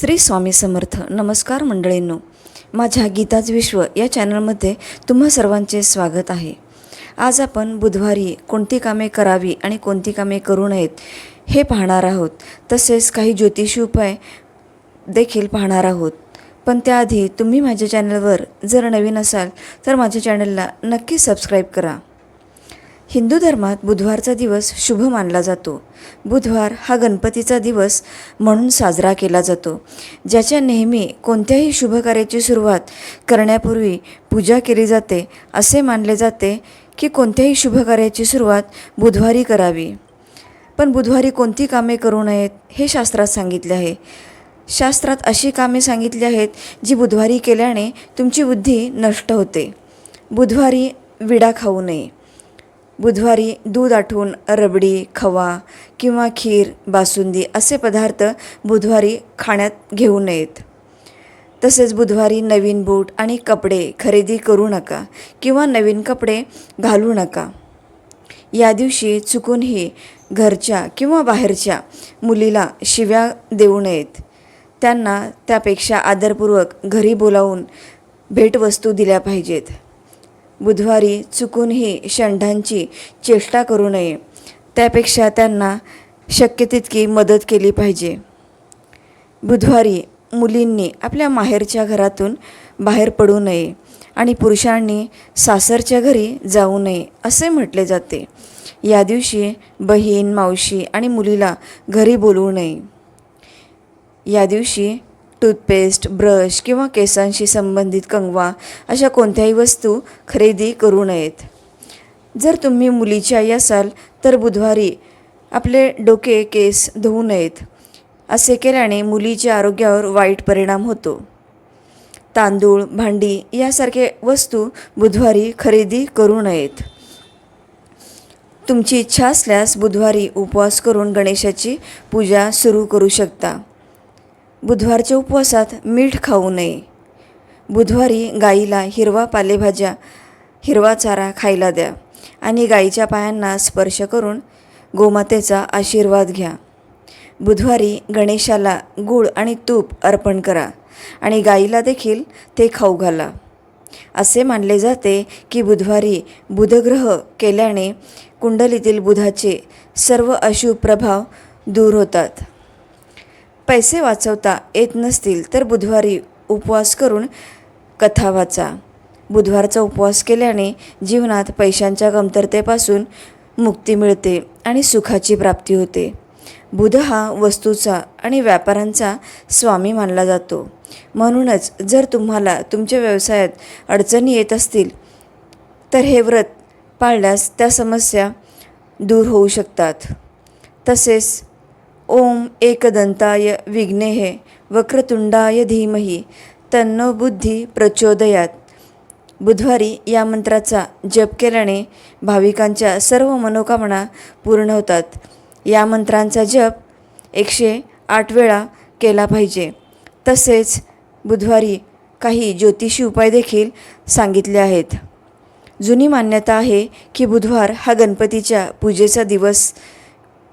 श्री स्वामी समर्थ. नमस्कार मंडळींनो. माझ्या गीताज विश्व या चॅनलमध्ये तुम्हा सर्वांचे स्वागत आहे. आज आपण बुधवारी कोणती कामे करावी आणि कोणती कामे करू नयेत हे पाहणार आहोत. तसेच काही ज्योतिषी उपाय देखील पाहणार आहोत. पण त्याआधी तुम्ही माझ्या चॅनलवर जर नवीन असाल तर माझ्या चॅनलला नक्की सबस्क्राईब करा. हिंदू धर्मात बुधवारचा दिवस शुभ मानला जातो. बुधवार हा गणपतीचा दिवस म्हणून साजरा केला जातो ज्याच्या नेहमी कोणत्याही शुभ कार्याची सुरुवात करण्यापूर्वी पूजा केली जाते असे मानले जाते की कोणत्याही शुभ कार्याची सुरुवात बुधवारी करावी. पण बुधवारी कोणती कामे करू नयेत हे शास्त्रात सांगितले आहे. शास्त्रात अशी कामे सांगितली आहेत जी बुधवारी केल्याने तुमची बुद्धी नष्ट होते. बुधवारी विडा खाऊ नये. बुधवारी दूध आठवून रबडी खवा किंवा खीर बासुंदी असे पदार्थ बुधवारी खाण्यात घेऊ नयेत. तसेच बुधवारी नवीन बूट आणि कपडे खरेदी करू नका किंवा नवीन कपडे घालू नका. या दिवशी चुकूनही घरच्या किंवा बाहेरच्या मुलीला शिव्या देऊ नयेत. त्यांना त्यापेक्षा आदरपूर्वक घरी बोलावून भेटवस्तू दिल्या पाहिजेत. बुधवारी चुकूनही षंढांची चेष्टा करू नये. त्यापेक्षा त्यांना शक्य तितकी मदत केली पाहिजे. बुधवारी मुलींनी आपल्या माहेरच्या घरातून बाहेर पडू नये आणि पुरुषांनी सासरच्या घरी जाऊ नये असे म्हटले जाते. या दिवशी बहीण मावशी आणि मुलीला घरी बोलवू नये. या दिवशी टूथपेस्ट ब्रश किंवा केसांशी संबंधित कंगवा अशा कोणत्याही वस्तू खरेदी करू नयेत. जर तुम्ही मुलीची आई असाल तर बुधवारी आपले डोके केस धुवू नयेत असे केल्याने मुलीच्या आरोग्यावर वाईट परिणाम होतो. तांदूळ भांडी यासारखे वस्तू बुधवारी खरेदी करू नयेत. तुमची इच्छा असल्यास बुधवारी उपवास करून गणेशाची पूजा सुरू करू शकता. बुधवारच्या उपवासात मीठ खाऊ नये. बुधवारी गाईला हिरवा पालेभाज्या हिरवा चारा खायला द्या आणि गाईच्या पायांना स्पर्श करून गोमातेचा आशीर्वाद घ्या. बुधवारी गणेशाला गूळ आणि तूप अर्पण करा आणि गाईला देखील ते खाऊ घाला. असे मानले जाते की बुधवारी बुधग्रह केल्याने कुंडलीतील बुधाचे सर्व अशुभ प्रभाव दूर होतात. पैसे वाचवता येत नसतील तर बुधवारी उपवास करून कथा वाचा. बुधवारचा उपवास केल्याने जीवनात पैशांच्या कमतरतेपासून मुक्ती मिळते आणि सुखाची प्राप्ती होते. बुध हा वस्तूचा आणि व्यापारांचा स्वामी मानला जातो. म्हणूनच जर तुम्हाला तुमच्या व्यवसायात अडचणी येत असतील तर हे व्रत पाळल्यास त्या समस्या दूर होऊ शकतात. तसेच ओम एकदंताय विघ्नेहे वक्रतुंडाय धीमही तन्नो बुद्धी प्रचोदयात. बुधवारी या मंत्राचा जप केल्याने भाविकांच्या सर्व मनोकामना पूर्ण होतात. या मंत्रांचा जप एकशे आठ वेळा केला पाहिजे. तसेच बुधवारी काही ज्योतिषी उपाय देखील सांगितले आहेत. जुनी मान्यता आहे की बुधवार हा गणपतीच्या पूजेचा दिवस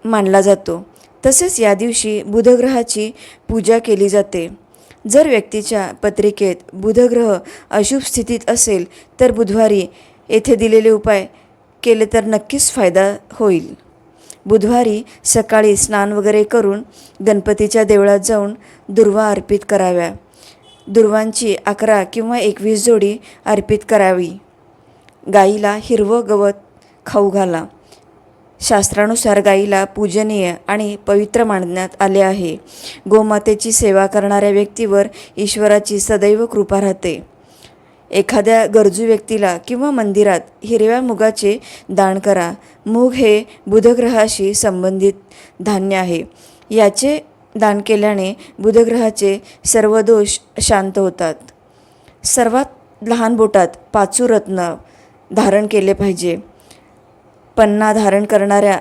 मानला जातो. तसेच या दिवशी बुधग्रहाची पूजा केली जाते. जर व्यक्तीच्या पत्रिकेत बुधग्रह अशुभ स्थितीत असेल तर बुधवारी येथे दिलेले उपाय केले तर नक्कीच फायदा होईल. बुधवारी सकाळी स्नान वगैरे करून गणपतीच्या देवळात जाऊन दुर्वा अर्पित कराव्या. दुर्वांची अकरा किंवा एकवीस जोडी अर्पित करावी. गाईला हिरवं गवत खाऊ घाला. शास्त्रानुसार गाईला पूजनीय आणि पवित्र मानण्यात आले आहे. गोमातेची सेवा करणाऱ्या व्यक्तीवर ईश्वराची सदैव कृपा राहते. एखाद्या गरजू व्यक्तीला किंवा मंदिरात हिरव्या मुगाचे दान करा. मूग हे बुधग्रहाशी संबंधित धान्य आहे. याचे दान केल्याने बुधग्रहाचे सर्व दोष शांत होतात. सर्वात लहान बोटात पाचू रत्न धारण केले पाहिजे. पन्ना धारण करणाऱ्या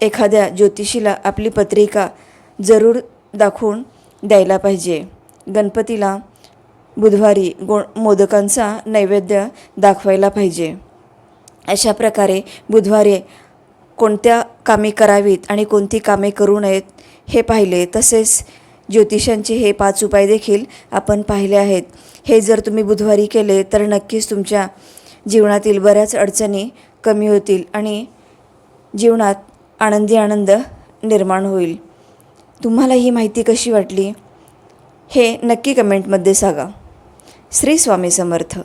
एखाद्या ज्योतिषीला आपली पत्रिका जरूर दाखवून द्यायला पाहिजे. गणपतीला बुधवारी गो मोदकांचा नैवेद्य दाखवायला पाहिजे. अशा प्रकारे बुधवारी कोणत्या कामे करावीत आणि कोणती कामे करू नयेत हे पाहिले तसेच ज्योतिषांचे हे पाच उपाय देखील आपण पाहिले आहेत. हे जर तुम्ही बुधवारी केले तर नक्कीच तुमच्या जीवनातील बऱ्याच अडचणी कमी होतील आणि जीवनात आनंदी आनंद निर्माण होईल. तुम्हाला ही माहिती कशी वाटली? हे नक्की कमेंटमध्ये सांगा. श्री स्वामी समर्थ.